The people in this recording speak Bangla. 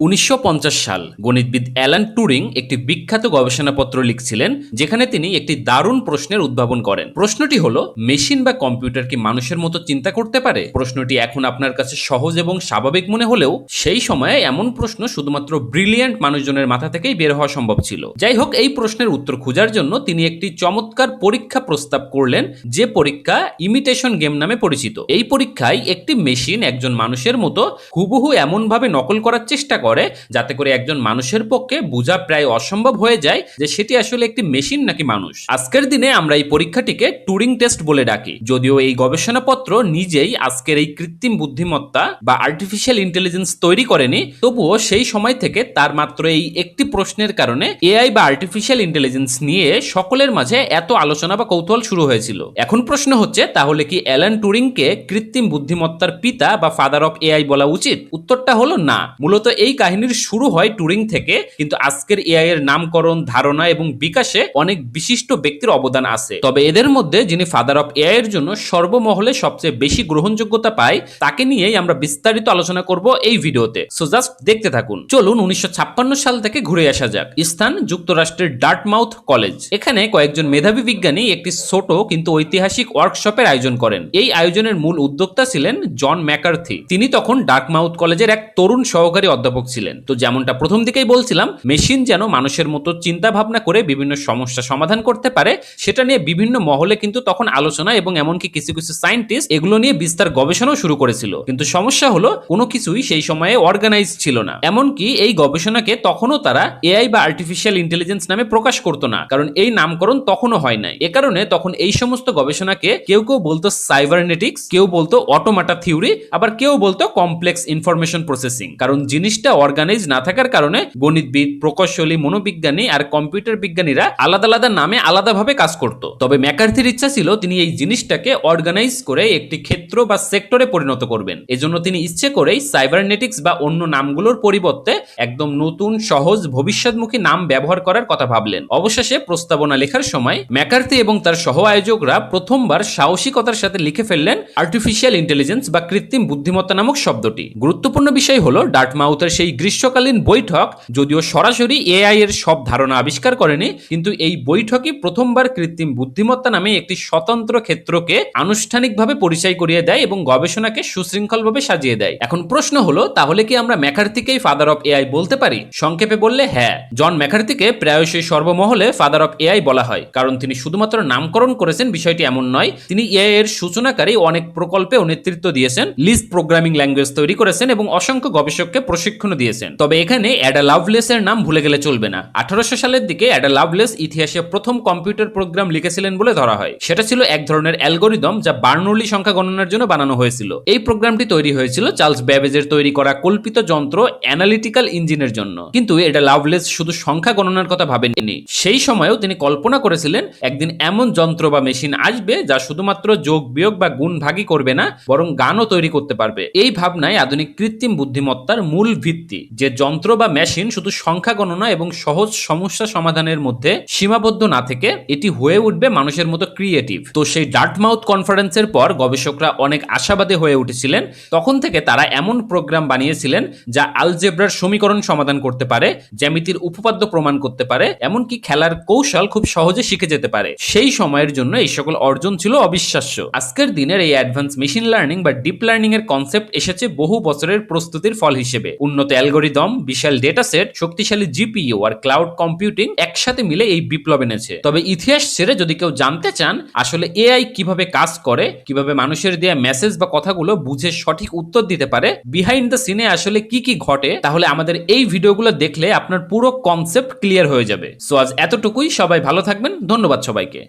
উনিশশো পঞ্চাশ সাল গণিতবিদ অ্যালান টুরিং একটি বিখ্যাত গবেষণাপত্র লিখছিলেন, যেখানে তিনি একটি দারুণ প্রশ্নের উদ্ভাবন করেন। প্রশ্নটি হলো, মেশিন বা কম্পিউটার কি মানুষের মতো চিন্তা করতে পারে? প্রশ্নটি এখন আপনার কাছে সহজ এবং স্বাভাবিক মনে হলেও, সেই সময়ে এমন প্রশ্ন শুধুমাত্র ব্রিলিয়ান্ট মানুষজনের মাথা থেকেই বের হওয়া সম্ভব ছিল। যাই হোক, এই প্রশ্নের উত্তর খোঁজার জন্য তিনি একটি চমৎকার পরীক্ষা প্রস্তাব করলেন, যে পরীক্ষা ইমিটেশন গেম নামে পরিচিত। এই পরীক্ষায় একটি মেশিন একজন মানুষের মতো হুবহু এমনভাবে নকল করার চেষ্টা করে। যাতে করে একজন মানুষের পক্ষে বোঝা প্রায় অসম্ভব হয়ে যায় যে সেটি আসলে একটি মেশিন নাকি মানুষ। আজকের দিনে আমরা এই পরীক্ষাটিকে টুরিং টেস্ট বলে ডাকি। যদিও এই গবেষণাপত্র নিজেই আজকের এই কৃত্রিম বুদ্ধিমত্তা বা আর্টিফিশিয়াল ইন্টেলিজেন্স তৈরি করেনি, তবুও সেই সময় থেকে তার মাত্র এই একটি প্রশ্নের কারণে এআই বা আর্টিফিশিয়াল ইন্টেলিজেন্স নিয়ে সকলের মাঝে এত আলোচনা বা কৌতূহল শুরু হয়েছিল। এখন প্রশ্ন হচ্ছে, তাহলে কি অ্যালান টুরিংকে কৃত্রিম বুদ্ধিমত্তার পিতা বা ফাদার অফ এআই বলা উচিত? উত্তরটা হলো না। মূলত এই কাহিনীর শুরু হয় টুরিং থেকে, কিন্তু আজকের এআই এর নামকরণ, ধারণা এবং বিকাশে অনেক বিশিষ্ট ব্যক্তির অবদান আছে। তবে এদের মধ্যে যিনি ফাদার অফ এআই এর জন্য সর্বমহলে সবচেয়ে বেশি গ্রহণযোগ্যতা পায়, তাকে নিয়েই আমরা বিস্তারিত আলোচনা করব এই ভিডিওতে। সো জাস্ট দেখতে থাকুন। চলুন উনিশশো সাল থেকে ঘুরে আসা যাক। স্থান যুক্তরাষ্ট্রের ডার্টমাউথ কলেজ এখানে কয়েকজন মেধাবী বিজ্ঞানী একটি ছোট কিন্তু ঐতিহাসিক ওয়ার্কশপের আয়োজন করেন। এই আয়োজনের মূল উদ্যোক্তা ছিলেন জন ম্যাকার্থি তিনি তখন ডার্কমাউথ কলেজের এক তরুণ সহকারী অধ্যাপক ছিলেন তো যেমনটা প্রথম দিকেই বলছিলাম, মেশিন যেন মানুষের মতো চিন্তা ভাবনা করে বিভিন্ন সমস্যা সমাধান করতে পারে, সেটা নিয়ে বিভিন্ন মহলে কিন্তু তখন আলোচনা এবং এমনকি কিছু কিছু সায়েন্টিস্ট এগুলো নিয়ে বিস্তার গবেষণাও শুরু করেছিল। কিন্তু সমস্যা হলো, কোনো কিছুই সেই সময়ে অর্গানাইজ ছিল না। এমনকি এই গবেষণাকে তখনও তারা এআই বা আর্টিফিশিয়াল ইন্টেলিজেন্স নামে প্রকাশ করতো না, কারণ এই নামকরণ তখনও হয় নাই। এ কারণে তখন এই সমস্ত গবেষণাকে কেউ কেউ বলতো সাইবারনেটিক্স কেউ বলতো অটোমাটা থিওরি আবার কেউ বলতো কমপ্লেক্স ইনফরমেশন প্রসেসিং কারণ জিনিসটা অর্গানাইজ না থাকার কারণে গণিতবিদ, প্রকৌশলী, মনোবিজ্ঞানী আর কম্পিউটার বিজ্ঞানীরা আলাদা আলাদা নামে আলাদাভাবে কাজ করত। তবে ম্যাকার্থির ইচ্ছা ছিল তিনি এই জিনিসটাকে অর্গানাইজ করে একটি ক্ষেত্র বা সেক্টরে পরিণত করবেন। এজন্য তিনি ইচ্ছে করেই সাইবারনেটিক্স বা অন্য নামগুলোর পরিবর্তে একদম নতুন, সহজ, ভবিষ্যৎমুখী নাম ব্যবহার করার কথা ভাবলেন। অবশেষে প্রস্তাবনা লেখার সময় ম্যাকার্থি এবং তার সহ আয়োজকরা প্রথমবার সাহসিকতার সাথে লিখে ফেললেন আর্টিফিশিয়াল ইন্টেলিজেন্স বা কৃত্রিম বুদ্ধিমত্তা নামক শব্দটি। গুরুত্বপূর্ণ বিষয় হলো ডার্টমাউথের সেই গ্রীষ্মকালীন বৈঠক যদিও সরাসরি এআই এর সব ধারণা আবিষ্কার করেনি, কিন্তু এই বৈঠকই প্রথমবার কৃত্রিম বুদ্ধিমত্তা নামে একটি স্বতন্ত্র ক্ষেত্রকে আনুষ্ঠানিকভাবে পরিচয় করিয়ে দেয় এবং গবেষণাকে সুশৃঙ্খলভাবে সাজিয়ে দেয়। এখন প্রশ্ন হলো, তাহলে কি আমরা ম্যাকার্থিকেই ফাদার অফ এআই বলতে পারি? সংক্ষেপে বললে হ্যাঁ। জন ম্যাকার্থিকে প্রায়শই সর্বমহলে ফাদার অফ এআই বলা হয়, কারণ তিনি শুধুমাত্র নামকরণ করেছেন, বিষয়টি এমন নয়, তিনি এআই এর সূচনাকারী অনেক প্রকল্পে নেতৃত্ব দিয়েছেন লিস্ট প্রোগ্রামিং ল্যাঙ্গুয়েজ তৈরি করেছেন এবং অসংখ্য গবেষককে প্রশিক্ষণ দিয়েছেন। তবে এখানে অ্যাডা লাভলেস এর নাম ভুলে গেলে চলবে না। আঠারোশো সালের দিকে অ্যাডা লাভলেস ইতিহাসে প্রথম কম্পিউটার প্রোগ্রাম লিখেছিলেন বলে ধরা হয়। সেটা ছিল এক ধরনের অ্যালগোরিদম যা বার্নৌলি সংখ্যা গণনার জন্য বানানো হয়েছিল। এই প্রোগ্রামটি তৈরি হয়েছিল চার্লস ব্যাবেজের তৈরি করা কল্পিত যন্ত্র অ্যানালিটিক্যাল ইঞ্জিনের জন্য। কিন্তু এটা লাভলেস শুধু সংখ্যা গণনার কথা ভাবেননি। সেই সময়েও তিনি কল্পনা করেছিলেন, একদিন এমন যন্ত্র বা মেশিন আসবে যা শুধুমাত্র যোগ, বিয়োগ বা গুণ ভাগই করবে না, বরং গানও তৈরি করতে পারবে। এই ভাবনায় আধুনিক কৃত্রিম বুদ্ধিমত্তার মূল ভিত্তি যে যন্ত্র বা মেশিন শুধু সংখ্যা গণনা এবং সহজ সমস্যা সমাধানের মধ্যে সীমাবদ্ধ না থেকে এটি হয়ে উঠবে মানুষের মতো ক্রিয়েটিভ তো সেই ডার্টমাউথ কনফারেন্সের পর গবেষকরা অনেক আশাবাদী হয়ে উঠেছিলেন। তখন থেকে তারা এমন প্রোগ্রাম বানিয়েছিলেন যা আলজেব্রার সমীকরণ সমাধান করতে পারে, জ্যামিতির উপপাদ্য প্রমাণ করতে পারে, এমনকি খেলার কৌশল খুব সহজে শিখে যেতে পারে। সেই সময়ের জন্য এই সকল অর্জন ছিল অবিশ্বাস্য। আজকের দিনের এই অ্যাডভান্স মেশিন লার্নিং বা ডিপ লার্নিং এর কনসেপ্ট এসেছে বহু বছরের প্রস্তুতির ফল হিসেবে। উন্নত অ্যালগোরিদম, বিশাল ডেটা সেট শক্তিশালী জিপিইউ আর ক্লাউড কম্পিউটিং একসাথে মিলে এই বিপ্লব এনেছে। তবে ইতিহাস ছেড়ে যদি কেউ জানতে চান, আসলে এআই কীভাবে কাজ করে, কীভাবে মানুষের দেয়া মেসেজ বা কথাগুলো বুঝে সঠিক উত্তর দিতে পারে বিহাইন্ড দ্য সিনে আসলে কি কি ঘটে, তাহলে আমাদের এই ভিডিওগুলো দেখলে আপনার পুরো কনসেপ্ট ক্লিয়ার হয়ে যাবে। সো আজ এতটুকুই, সবাই ভালো থাকবেন, ধন্যবাদ সবাইকে।